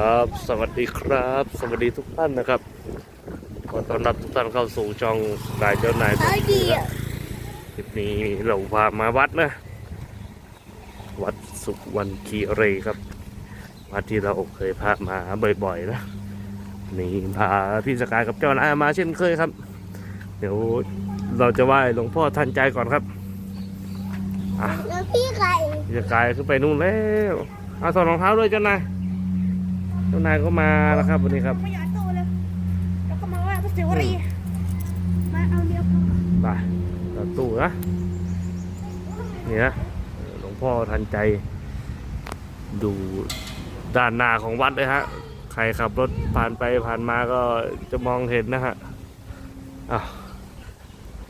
ครับ สวัสดีครับ สวัสดีทุกท่านนะครับ ขอต้อนรับทุกท่านเข้าสู่ช่องนายเจ้านายเอาดีอะคลิปนี้เราพามาวัดนะ วัดสุวรรณคีรีครับ วัดที่เราเคยพามาบ่อยๆนะนี่พาพี่สกายกับเจ้านายมาเช่นเคยครับ เดี๋ยวเราจะไหว้หลวงพ่อทันใจก่อนครับอะแล้วพี่ไก่พี่สกายขึ้นไปนู่นแล้วเอาถอดรองเท้าด้วยเจ้านาย เจ้านายก็มาแล้วครับวันนี้ครับไม่อยากโตเลยแล้วก็มาว่าพระศิวรีมาเอาเดียวพอไปตัดตู้นะนี่นะหลวงพ่อทันใจ ดูด้านหน้าของวัดเลยฮะ ใครขับรถผ่านไปผ่านมาก็จะมองเห็นนะฮะอ้าว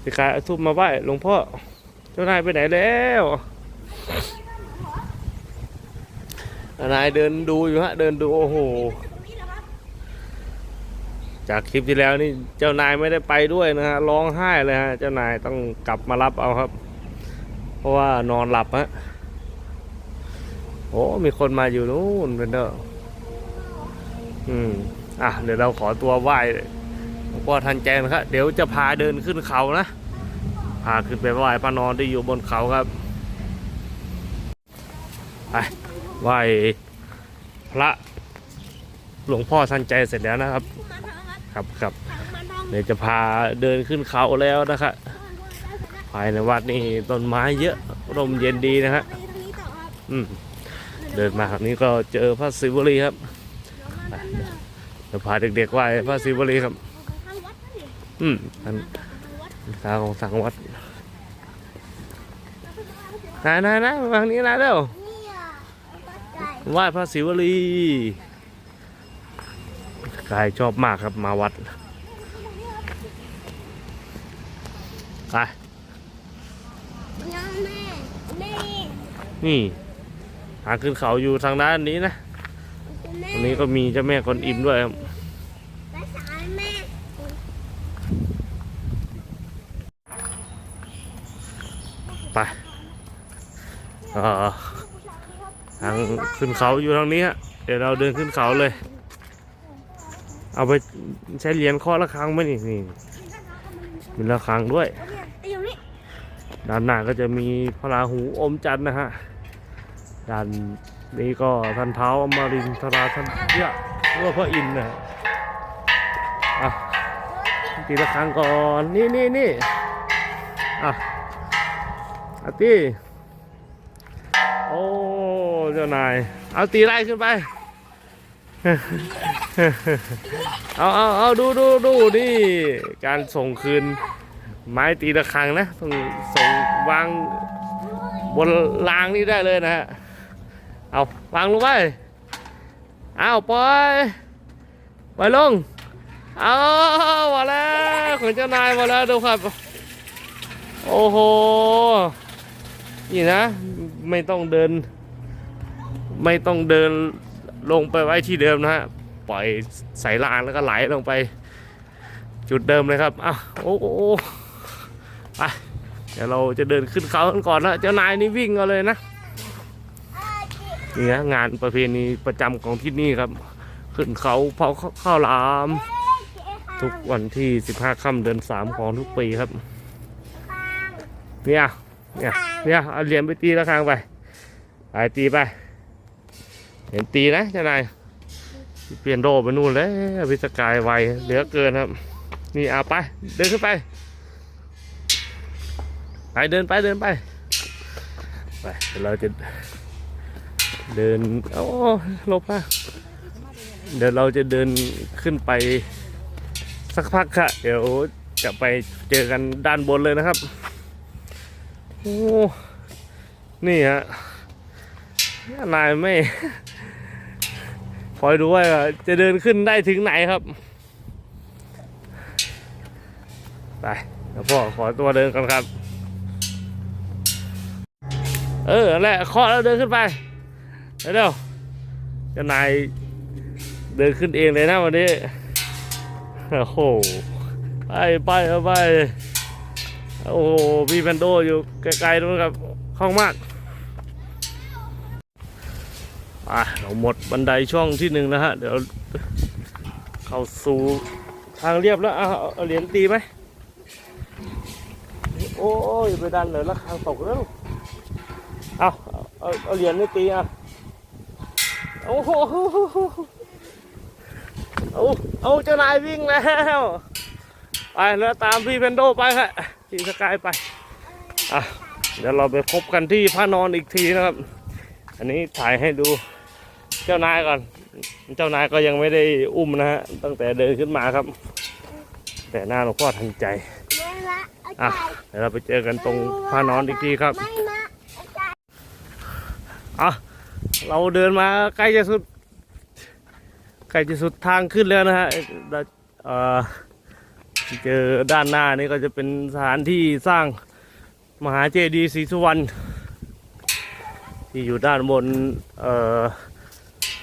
พี่กายเอาทุบมาไหว้หลวงพ่อ เจ้านายไปไหนแล้ว นายเดินดูอยู่ฮะเดินดูโอ้โห จากคลิปที่แล้วนี่เจ้านายไม่ได้ไปด้วยนะฮะร้องไห้เลยฮะเจ้านายต้องกลับมารับเอาครับ เพราะว่านอนหลับฮะโอ้มีคนมาอยู่นู่นเป็นเด้ออืมอะเดี๋ยวเราขอตัวไหว้หลวงพ่อทันใจนะครับเดี๋ยวจะพาเดินขึ้นเขานะพาขึ้นไปไหว้พระนอนที่อยู่บนเขาครับไป ไหว้พระหลวงพ่อทันใจเสร็จแล้วนะครับมาทางนั้นครับครับทางมันทางเดี๋ยวจะพาเดินขึ้นเขาแล้วนะครับภายในวัดนี่ต้นไม้เยอะร่มเย็นดีนะฮะทางนี้ต่อครับอืมเดินมาทางนี้ก็เจอพระศิวลีครับเดี๋ยวมาด้านหน้าเดี๋ยวพาเด็กๆไหว้พระศิวลีครับทางวัดนั่นดิอืมอันทางวัดทางของทางวัดแล้วก็มาพระศิวรีนายนายนะมาทางนี้นะเร็วนี่อะวัด ไก่ไหว้พระศิวลีกายชอบมากครับมาวัดไปยังแม่แม่นี่ทางขึ้นเขาอยู่ทางด้านนี้นะแม่ตรงนี้ก็มีเจ้าแม่กวนอิมด้วยครับภาษาแม่ไปเอ่อทาง ขึ้นเขาอยู่ทางนี้ฮะเดี๋ยวเราเดินขึ้นเขาเลย เอาไปใช้เหรียญข้อละครั้งไหมนี่นี่มีละครั้งด้วย ด้านหน้าก็จะมีพระราหูอมจันทร์นะฮะด้านนี้ก็ท่านเท้าอมรินทราท่านเยอะหรือว่าพระอินทร์นะฮะอะตีละครั้งก่อนนี่นี่นี่อะอาตี้ เจ้านาย เอาตีไล่ขึ้นไป เอาเอาเอาดูดูดูนี่ การส่งคืน ไม้ตีระฆังนะต้องส่งวางบนรางนี้ได้เลยนะฮะ เอาวางลงไป เอาปล่อยปล่อยลง เอามาแล้วของเจ้านายมาแล้วดูครับ โอ้โห นี่นะ ไม่ต้องเดิน ไม่ต้องเดินลงไปไว้ที่เดิมนะฮะปล่อยใส่รางแล้วก็ไหลลงไป จุดเดิมเลยครับอ้าวโอ้โหไปเดี๋ยวเราจะเดินขึ้นเขากันก่อนนะเจ้านายนี่วิ่งเอาเลยนะนี่นะงานประเพณีประจำของที่นี่ครับ ขึ้นเขาเผาข้าวหลาม ทุกวันที่ 15ค่ำเดือน3 ของทุกปีครับ เนี่ยเนี่ยเนี่ยเอาเหรียญไปตีละครั้งไปไปตีไป เห็นตีนะเจ้านายเปลี่ยนโดไปนู่นแล้วพิสกายไวเหลือเกินครับ นี่เอาไป เดินขึ้นไป ไปเดินไปเดินไป ไปเดี๋ยวเราจะเดินโอ้ลบนะเดี๋ยวเราจะเดินขึ้นไปสักพักค่ะ เดี๋ยวจะไปเจอกันด้านบนเลยนะครับ โอ้ นี่ฮะนายไม่ คอยดูว่าจะเดินขึ้นได้ถึงไหนครับไปแล้วพ่อขอตัวเดินกันครับ เออแหละเคาะแล้วเดินขึ้นไปเร็วๆเจ้านายเดินขึ้นเองเลยนะวันนี้โอ้โหไปไปเอาไปโอ้โหพี่แพนโดอยู่ไกลๆนู้นครับคล่องมาก ไป อะเรา หมดบันไดช่องที่หนึ่งแล้วฮะ เดี๋ยวเข้าสู่ทางเรียบแล้วเอาเอาเหรียญตีไหมโอ้ยไปดันเลยแล้วทางตกแล้วเอาเอาเอาเหรียญนี่ตีอะโอ้โหเอาเอาเจ้านายวิ่งแล้วไปแล้วตามพี่เพนโดไปฮะพี่สกายไปอะเดี๋ยวเราไปพบกันที่พระนอนอีกทีนะครับ อันนี้ถ่ายให้ดู เจ้านายก่อน เจ้านายก็ยังไม่ได้อุ้มนะฮะ ตั้งแต่เดินขึ้นมาครับ แต่หน้าหลวงพ่อทันใจไม่ละเอาอะ เดี๋ยวเราไปเจอกันตรงพระนอนอีกทีครับไม่นะอะเราเดินมาใกล้จะสุดใกล้จะสุดทางขึ้นแล้วนะฮะเอ่อเจอด้านหน้านี่ก็จะเป็นสถานที่สร้างมหาเจดีย์ศรีสุวรรณที่อยู่ด้านบนเอ่อ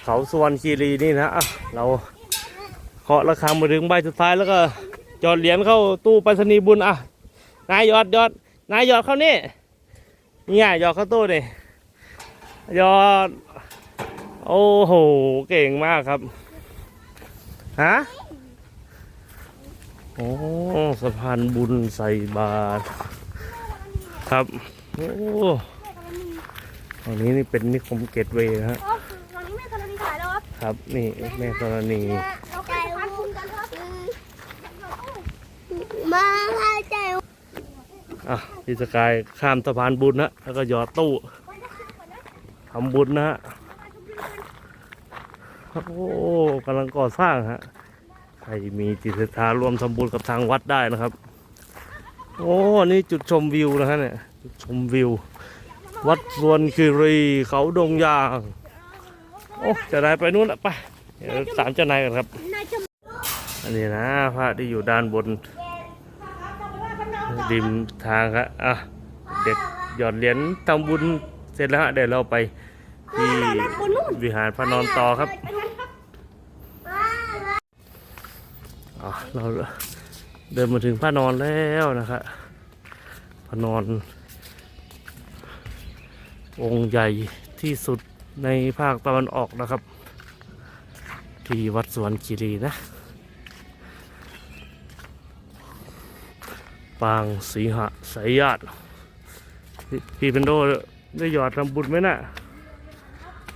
เขาสวรรคีรีนี่นะะเราเคาะระฆังมาถึงใบสุดท้ายแล้วก็จอดเหรียญเข้าตู้ไปรษณีย์บุญอะนายยอดยอดนายยอดเข้านี่นี่ไงยอดเข้าตู้นี่ยอด โอ้โห เก่งมากครับฮะโอ้สะพานบุญใส่บาตรครับโอ้ตรงนี้นี่เป็นนิคมเกตเวย์นะฮะ ครับครับ นี่แม่กรณีเราไปพันคุณกันครับมาให้ใจอะพี่สกายข้ามสะพานบุญนะแล้วก็หยอดตู้ทำบุญนะฮะโอ้กำลังก่อสร้างฮะใครมีจิตศรัทธารวมทำบุญกับทางวัดได้นะครับ โอ้นี่จุดชมวิวนะฮะเนี่ยจุดชมวิว วัดสวนคีรีเขาดงยาง โอ้เจะนายไปนู่นละไปเดี๋ยวตามเจ้านายกันครับ อันนี้นะพระที่อยู่ด้านบนริมทางครับอะเด็กหยอดเหรียญทำบุญเสร็จแล้วฮะเดี๋ยวเราไปที่วิหารพระนอนต่อครับเราเดินมาถึงพระนอนแล้วนะครับพระนอน องค์ใหญ่ที่สุด ในภาคตะวันออกนะครับ ที่วัดสวนคีรีนะ ปางสีหะสายญาติพี่เป็นโดได้หยอดทำบุญไหมนะ่ะ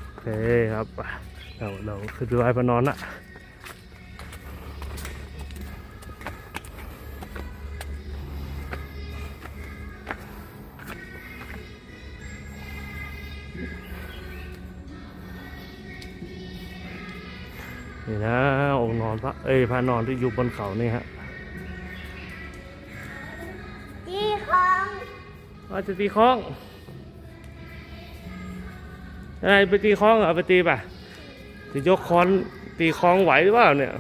โอเคครับ เราเราขึ้นไปไหว้พระนอนนะ นี่นะองค์นอนพระเอ้ยพระนอนที่อยู่บนเขานี่ฮะตีของว่าจะตีคล้องอะไรไปตีคล้องเหรอไปตีป่ะจะยกค้อนตีคล้องไหวหรือเปล่าเนี่ย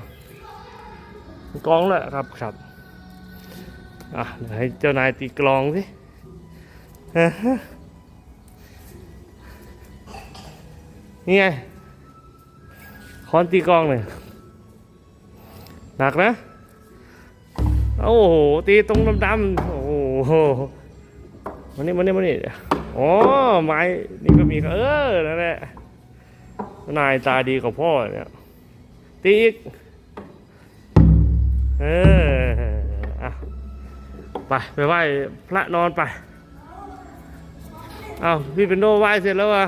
กลองแหละครับครับอะเดี๋ยวให้เจ้านายตีกลองสินี่ไง ค้อนตีกลองเลยหนักนะ โอ้โห ตีตรงดำๆโอ้โหมานี่มานี่มานี่อ๋อไม้นี่ก็มีเออนั่นแหละนายตาดีกว่าพ่อเนี่ยตีอีกเอออะไปไปไหว้พระนอนไป เอาพี่เป็นโดไหว้เสร็จแล้วอะ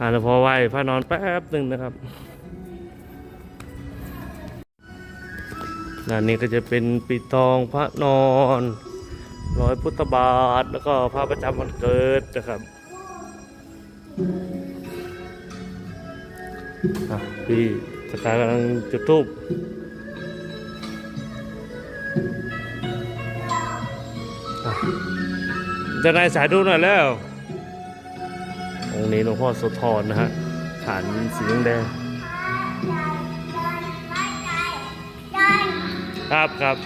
อ่าแล้วพอไหวพระนอนแป๊บหนึ่งนะครับด้านนี้ก็จะเป็นปิดทองพระนอนร้อยพุทธบาท แล้วก็พระประจำวันเกิดนะครับพี่สกายกำลังจุดทูบจะนายสายดูหน่อยแล้ว องค์นี้หลวงพ่อโสธรนะฮะฐานสีแดงครับครับ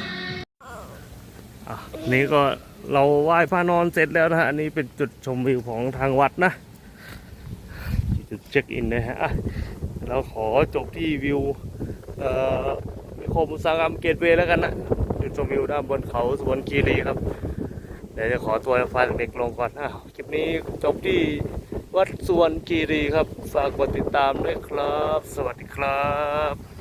อะนี่ก็เราไหว้พระนอนเสร็จแล้วนะฮะ อันนี้เป็นจุดชมวิวของทางวัดนะ จุดเช็คอินนะฮะ เราขอจบที่วิวเอ่อนิคมอุตสาหกรรมเกตเวย์แล้วกันนะ จุดชมวิวด้านบนเขาสวนคีรีครับ เดี๋ยวจะขอตัวไฟเด็กลงก่อนอะคลิปนี้จบที่ วัดสวนกีรีครับ ฝากกดติดตามด้วยครับ สวัสดีครับ